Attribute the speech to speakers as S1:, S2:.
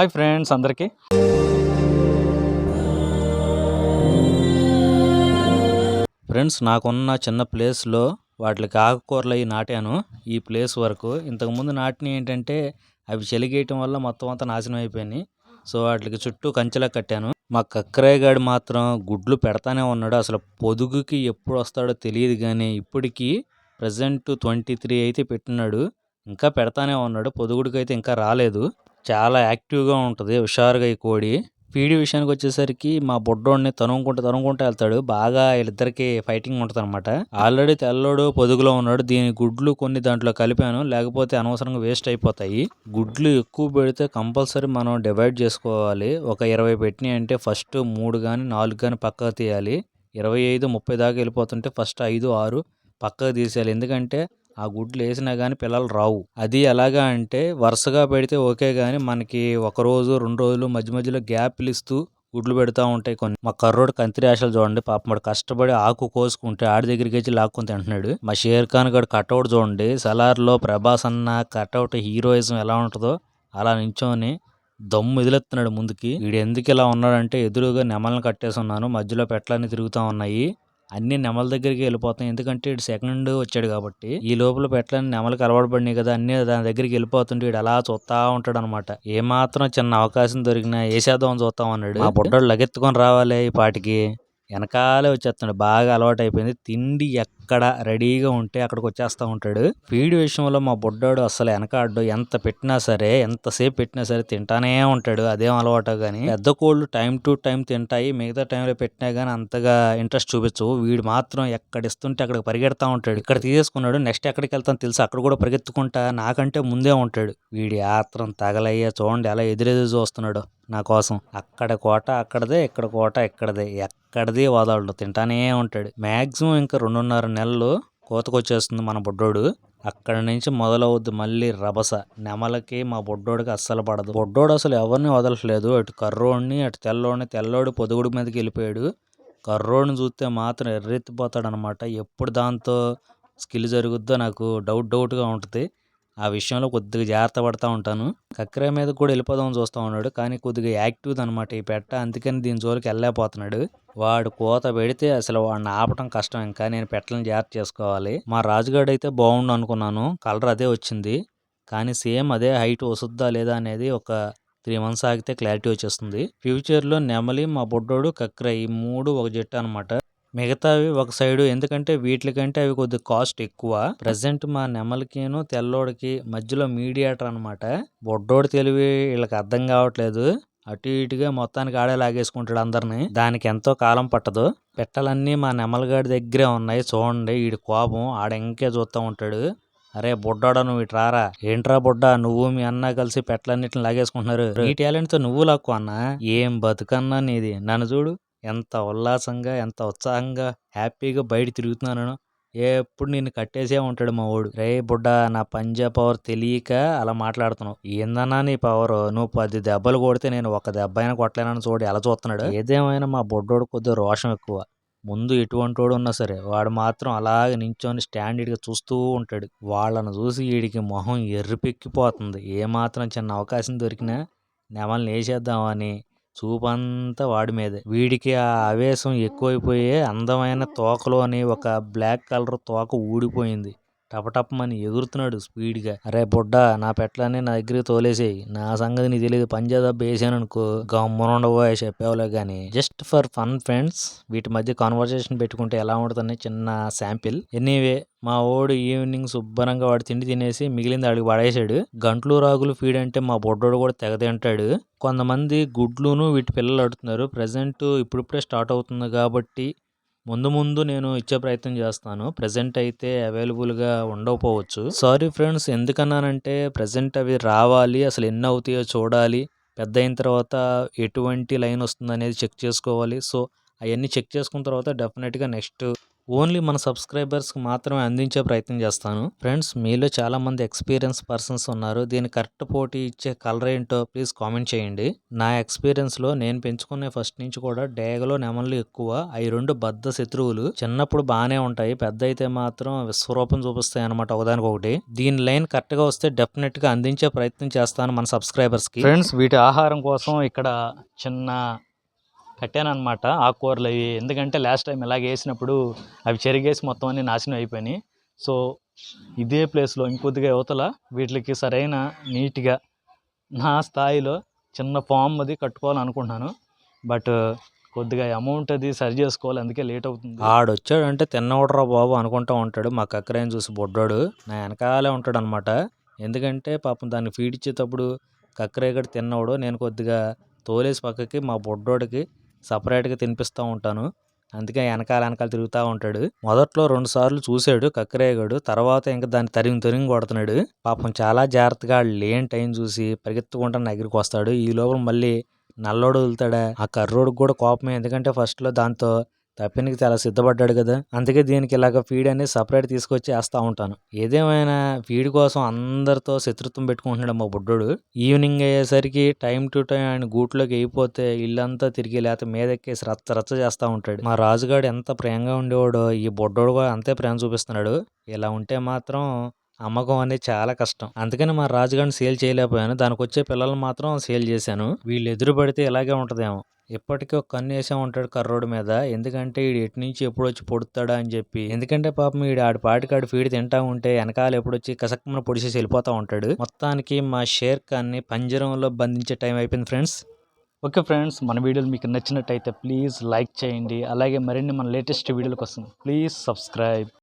S1: Hi friends అందరికీ. Friends నాకున్న చిన్న ప్లేస్లో వాటికి ఆకుకూరలు అవి నాటాను. ఈ ప్లేస్ వరకు ఇంతకుముందు నాటిన ఏంటంటే అవి చెలిగేయటం వల్ల మొత్తం అంతా నాశనం అయిపోయినాయి. సో వాటికి చుట్టూ కంచెలా కట్టాను. మా కక్కరాయగాడు మాత్రం గుడ్లు పెడతానే ఉన్నాడు. అసలు పొదుగుకి ఎప్పుడు వస్తాడో తెలియదు కానీ ఇప్పటికీ ప్రజెంట్ ట్వంటీ త్రీ అయితే పెట్టినాడు. ఇంకా పెడతానే ఉన్నాడు. పొదుగుడికి అయితే ఇంకా రాలేదు. చాలా యాక్టివ్గా ఉంటుంది. హుషారుగా ఈ కోడి. పీడి విషయానికి వచ్చేసరికి మా బుడ్డోడిని తనుముకుంటూ తనుముకుంటూ వెళ్తాడు. బాగా వీళ్ళిద్దరికి ఫైటింగ్ ఉంటుంది అనమాట ఆల్రెడీ తెల్లోడు పొదుగులో ఉన్నాడు. దీని గుడ్లు కొన్ని దాంట్లో కలిపాను. లేకపోతే అనవసరంగా వేస్ట్ అయిపోతాయి. గుడ్లు ఎక్కువ పెడితే కంపల్సరీ మనం డివైడ్ చేసుకోవాలి. ఒక ఇరవై పెట్టినాయి అంటే ఫస్ట్ మూడు కానీ నాలుగు కానీ పక్కకు తీయాలి. ఇరవై ఐదు ముప్పై దాకా వెళ్ళిపోతుంటే ఫస్ట్ ఐదు ఆరు పక్కకు తీసేయాలి. ఎందుకంటే ఆ గుడ్లు వేసినా కానీ పిల్లలు రావు. అది ఎలాగా అంటే వరుసగా పెడితే ఓకే కానీ మనకి ఒక రోజు రెండు రోజులు మధ్య మధ్యలో గ్యాప్లు ఇస్తూ గుడ్లు పెడతా ఉంటాయి కొన్ని. మా కర్రోడు కంతిరి ఆశలు చూడండి పాప మాడు కష్టపడి ఆకు కోసుకుంటే ఆడి దగ్గరికి వచ్చి లాక్కుని తింటున్నాడు. మా షేర్ ఖాన్ గడు కట్అవుట్ చూడండి సలార్లో ప్రభాస్ అన్న కట్అవుట్ హీరోయిజం ఎలా ఉంటుందో అలా నించొని దమ్ము ఎదులెత్తున్నాడు ముందుకి. వీడు ఎందుకు ఇలా ఉన్నాడంటే ఎదురుగా నెమలను కట్టేసి ఉన్నాను మధ్యలో పెట్లన్నీ తిరుగుతూ ఉన్నాయి. అన్ని నెమల దగ్గరికి వెళ్ళిపోతాయి ఎందుకంటే ఇటు సెకండ్ వచ్చాడు కాబట్టి ఈ లోపల పెట్టలేని నెమలకు అలవాటు పడినాయి కదా అన్ని దాని దగ్గరికి వెళ్ళిపోతుంటే వీడు అలా చూస్తా ఉంటాడు అనమాట ఏ మాత్రం చిన్న అవకాశం దొరికినా వేసేద్దాం చూస్తాం అన్నాడు. ఆ బుడ్డోడు లగెత్తుకొని రావాలి ఈ పాటికి. వెనకాలే వచ్చేస్తున్నాడు. బాగా అలవాటు అయిపోయింది తిండి ఎక్కడ రెడీగా ఉంటే అక్కడికి వచ్చేస్తూ ఉంటాడు. ఫీడ్ విషయంలో మా బుడ్డాడు అసలు వెనకాడు ఎంత పెట్టినా సరే ఎంతసేపు పెట్టినా సరే తింటానే ఉంటాడు. అదేం అలవాటు కానీ పెద్ద కోళ్ళు టైం టు టైం తింటాయి. మిగతా టైంలో పెట్టినా కానీ అంతగా ఇంట్రెస్ట్ చూపించవు. వీడు మాత్రం ఎక్కడ ఇస్తుంటే అక్కడికి పరిగెడతా ఉంటాడు. ఇక్కడ తీసేసుకున్నాడు. నెక్స్ట్ ఎక్కడికి వెళ్తాను తెలుసు. అక్కడ కూడా పరిగెత్తుకుంటా నాకంటే ముందే ఉంటాడు. వీడి ఆత్రం తగలయ్యా చూడండి ఎలా ఎదురెదురు చూస్తున్నాడు. నా కోసం. అక్కడ కోట అక్కడదే ఇక్కడ కోట ఇక్కడదే. ఎక్కడది వదలడు తింటానే ఉంటాడు. మ్యాక్సిమం ఇంకా రెండున్నర నెలలు కోతకొచ్చేస్తుంది మన బుడ్డోడు. అక్కడ నుంచి మొదలవుద్ది మళ్ళీ రభస. నెమలకి మా బుడ్డోడికి అస్సలు పడదు. బుడ్డోడు అసలు ఎవరిని వదలట్లేదు. అటు కర్రోడిని అటు తెల్లోడిని తెల్లోడు పొదుగుడు మీదకి వెళ్ళిపోయాడు. కర్రోడిని చూస్తే మాత్రం ఎర్రెత్తిపోతాడనమాట. ఎప్పుడు దాంతో స్కిల్ జరుగుద్దో నాకు డౌట్ డౌట్గా ఉంటుంది. ఆ విషయంలో కొద్దిగా జాగ్రత్త పడతా ఉంటాను. కక్కెర మీద కూడా వెళ్ళిపోదాం చూస్తూ ఉన్నాడు. కానీ కొద్దిగా యాక్టివ్ అనమాట ఈ పెట్ట. అందుకని దీని జోలికి వెళ్ళలేకపోతున్నాడు. వాడు కోత పెడితే అసలు వాడిని ఆపటం కష్టం. ఇంకా నేను పెట్టలను జాగ్రత్త చేసుకోవాలి. మా రాజుగాడు అయితే బాగుండు అనుకున్నాను. కలర్ అదే వచ్చింది. కానీ సేమ్ అదే హైట్ వస్తుందా లేదా అనేది ఒక త్రీ మంత్స్ ఆగితే క్లారిటీ వచ్చేస్తుంది. ఫ్యూచర్లో నెమలి మా బొడ్డోడు కక్కెర ఈ మూడు ఒక జట్టు అనమాట మిగతావి ఒక సైడు. ఎందుకంటే వీటికంటే అవి కొద్దిగా కాస్ట్ ఎక్కువ. ప్రజెంట్ మా నెమలికిను తెల్లోడికి మధ్యలో మీడియేటర్ అనమాట బొడ్డోడు తెలివి వీళ్ళకి అర్థం కావట్లేదు. అటు ఇటుగా మొత్తానికి ఆడే లాగేసుకుంటాడు అందరిని. దానికి ఎంతో కాలం పట్టదు. పెట్టలన్నీ మా నెమలగాడి దగ్గరే ఉన్నాయి. చూడండి వీడి కోపం. ఆడ ఇంకే చూస్తూ ఉంటాడు. అరే బుడ్డాడా నువ్వు ఇటు రారా? ఏంట్రా బుడ్డా? నువ్వు మీ అన్న కలిసి పెట్టలన్నిటిని లాగేసుకుంటున్నారు. ఈ టాలెంట్తో నువ్వు లాక్కు అన్నా? ఏం బతుకన్నా నీది? నన్ను చూడు. ఎంత ఉల్లాసంగా ఎంత ఉత్సాహంగా హ్యాపీగా బయట తిరుగుతున్నాను ఎప్పుడు నిన్ను కట్టేసే ఉంటాడు మా వాడు. రే బుడ్డ నా పంజా పవర్ తెలియక అలా మాట్లాడుతున్నావు. ఏందన్నా నీ పవర్? నువ్వు పది దెబ్బలు కొడితే నేను ఒక దెబ్బ అయినా కొట్టలేనని చూడు ఎలా చూస్తున్నాడు? ఏదేమైనా మా బుడ్డోడు కొద్దిగా రోషం ఎక్కువ. ముందు ఎటువంటి వాడు ఉన్నా సరే వాడు మాత్రం అలాగే నించొని స్టాండర్డ్గా చూస్తూ ఉంటాడు. వాళ్ళను చూసి వీడికి మొహం ఎర్రిపెక్కిపోతుంది. ఏమాత్రం చిన్న అవకాశం దొరికినా నెమల్ని వేసేద్దామని చూపంతా వాడి మీదే. వీడికి ఆ ఆవేశం ఎక్కువైపోయి అందమైన తోకలోని ఒక బ్లాక్ కలర్ తోక ఊడిపోయింది. టపటపమని ఎగురుతున్నాడు స్పీడ్గా. అరే బుడ్డ నా పెట్లని నా దగ్గరికి తోలేసేయి. నా సంగతి నీకు తెలియదు పంజాబ్ వేసాను అనుకో గమ్మునుండవో చెప్పేవాలే కానీ జస్ట్ ఫర్ ఫన్ ఫ్రెండ్స్ వీటి మధ్య కాన్వర్సేషన్ పెట్టుకుంటే ఎలా ఉంటుందని చిన్న శాంపిల్. ఎనీవే మా ఓడు ఈవినింగ్ శుభ్రంగా వాడు తిండి తినేసి మిగిలింది ఆడికి పడేసాడు గంటలు రాగులు ఫీడ్ అంటే మా బొడ్డోడు కూడా తెగ తింటాడు కొంతమంది గుడ్లును వీటి పిల్లలు అడుగుతున్నారు. ప్రజెంట్ ఇప్పుడిప్పుడే స్టార్ట్ అవుతుంది కాబట్టి ముందు ముందు నేను ఇచ్చే ప్రయత్నం చేస్తాను. ప్రజెంట్ అయితే అవైలబుల్గా ఉండకపోవచ్చు. సారీ ఫ్రెండ్స్ ఎందుకన్నానంటే ప్రజెంట్ అవి రావాలి అసలు ఎన్ని అవుతాయో చూడాలి. పెద్ద అయిన తర్వాత ఎటువంటి లైన్ వస్తుంది అనేది చెక్ చేసుకోవాలి. సో అవన్నీ చెక్ చేసుకున్న తర్వాత డెఫినెట్గా నెక్స్ట్ ఓన్లీ మన సబ్స్క్రైబర్స్కి మాత్రమే అందించే ప్రయత్నం చేస్తాను. ఫ్రెండ్స్ మీలో చాలా మంది ఎక్స్పీరియన్స్ పర్సన్స్ ఉన్నారు. దీని కరెక్ట్ పోటీ ఇచ్చే కలర్ ఏంటో ప్లీజ్ కామెంట్ చేయండి. నా ఎక్స్పీరియన్స్లో నేను పెంచుకునే ఫస్ట్ నుంచి కూడా డేగలో నెమళ్ళు ఎక్కువ అవి రెండు బద్ద శత్రువులు. చిన్నప్పుడు బాగానే ఉంటాయి. పెద్ద అయితే మాత్రం విశ్వరూపం చూపిస్తాయి అనమాట ఒకదానికొకటి దీని లైన్ కరెక్ట్గా వస్తే డెఫినెట్గా అందించే ప్రయత్నం చేస్తాను మన సబ్స్క్రైబర్స్కి ఫ్రెండ్స్ వీటి ఆహారం కోసం ఇక్కడ చిన్న కట్టానమాట ఆకుకూరలు అవి. ఎందుకంటే లాస్ట్ టైం ఇలాగ వేసినప్పుడు అవి చెరిగేసి మొత్తం అన్ని నాశనం అయిపోయినాయి. సో ఇదే ప్లేస్లో ఇంకొద్దిగా యువతల వీటికి సరైన నీట్గా నా స్థాయిలో చిన్న ఫామ్ అది కట్టుకోవాలనుకుంటున్నాను. బట్ కొద్దిగా అమౌంట్ అది సరి చేసుకోవాలి అందుకే లేట్ అవుతుంది. ఆడొచ్చాడంటే తిన్నవడరా బాబు అనుకుంటా ఉంటాడు. మా కక్కరాయని చూసి బొడ్డాడు. నా వెనకాలే ఉంటాడు అనమాట ఎందుకంటే పాపం దాన్ని ఫీడ్ ఇచ్చేటప్పుడు కక్కరాయ గడి తిన్నవాడు నేను కొద్దిగా తోలేసి పక్కకి మా బొడ్డోడికి సపరేట్గా తినిపిస్తూ ఉంటాను. అందుకే వెనకాల వెనకాల తిరుగుతూ ఉంటాడు. మొదట్లో రెండు సార్లు చూశాడు కక్కరేగాడు. తర్వాత ఇంకా దాన్ని తరిగి తరిగి కొడుతున్నాడు. పాపం చాలా జాగ్రత్తగా లేని టైం చూసి పరిగెత్తుకుంటా నా దగ్గరికి వస్తాడు. ఈ లోపల మళ్ళీ నల్లోడు వదులుతాడా? ఆ కర్రోడికి కూడా కోపమే. ఎందుకంటే ఫస్ట్లో దాంతో తప్పినికి చాలా సిద్ధపడ్డాడు కదా. అందుకే దీనికి ఇలాగ ఫీడ్ అనేది సపరేట్ తీసుకొచ్చి వేస్తూ ఉంటాను. ఏదేమైనా ఫీడ్ కోసం అందరితో శత్రుత్వం పెట్టుకుంటున్నాడు మా బుడ్డోడు. ఈవినింగ్ అయ్యేసరికి టైం టు టైం ఆయన గూట్లోకి అయిపోతే ఇల్లంతా తిరిగి లేకపోతే మీదెక్కేసి రచ్చ రచ్చ చేస్తూ ఉంటాడు. మా రాజుగాడు ఎంత ప్రేమగా ఉండేవాడో ఈ బుడ్డోడు కూడా అంతే ప్రేమ చూపిస్తున్నాడు. ఇలా ఉంటే మాత్రం అమ్మకం అనేది చాలా కష్టం. అందుకని మా రాజుగారిని సేల్ చేయలేకపోయాను. దానికి వచ్చే పిల్లలు మాత్రం సేల్ చేశాను. వీళ్ళు ఎదురు పడితే ఇలాగే ఉంటదేమో. ఇప్పటికీ ఒక కన్ను వేసే ఉంటాడు కర్రోడు మీద. ఎందుకంటే ఈడు ఎటు నుంచి ఎప్పుడు వచ్చి పొడుతాడా అని చెప్పి. ఎందుకంటే పాపం ఈడు ఆడి పాటికాడు ఫీడ్ తింటా ఉంటే వెనకాల ఎప్పుడు వచ్చి కసక్కమని పొడిచేసి వెళ్ళిపోతా ఉంటాడు. మొత్తానికి మా షేర్ ఖాన్ని పంజరంలో బంధించే టైం అయిపోయింది ఫ్రెండ్స్. ఓకే ఫ్రెండ్స్ మన వీడియోలు మీకు నచ్చినట్టయితే ప్లీజ్ లైక్ చేయండి. అలాగే మరిన్ని మన లేటెస్ట్ వీడియోలకు వస్తుంది ప్లీజ్ సబ్స్క్రైబ్.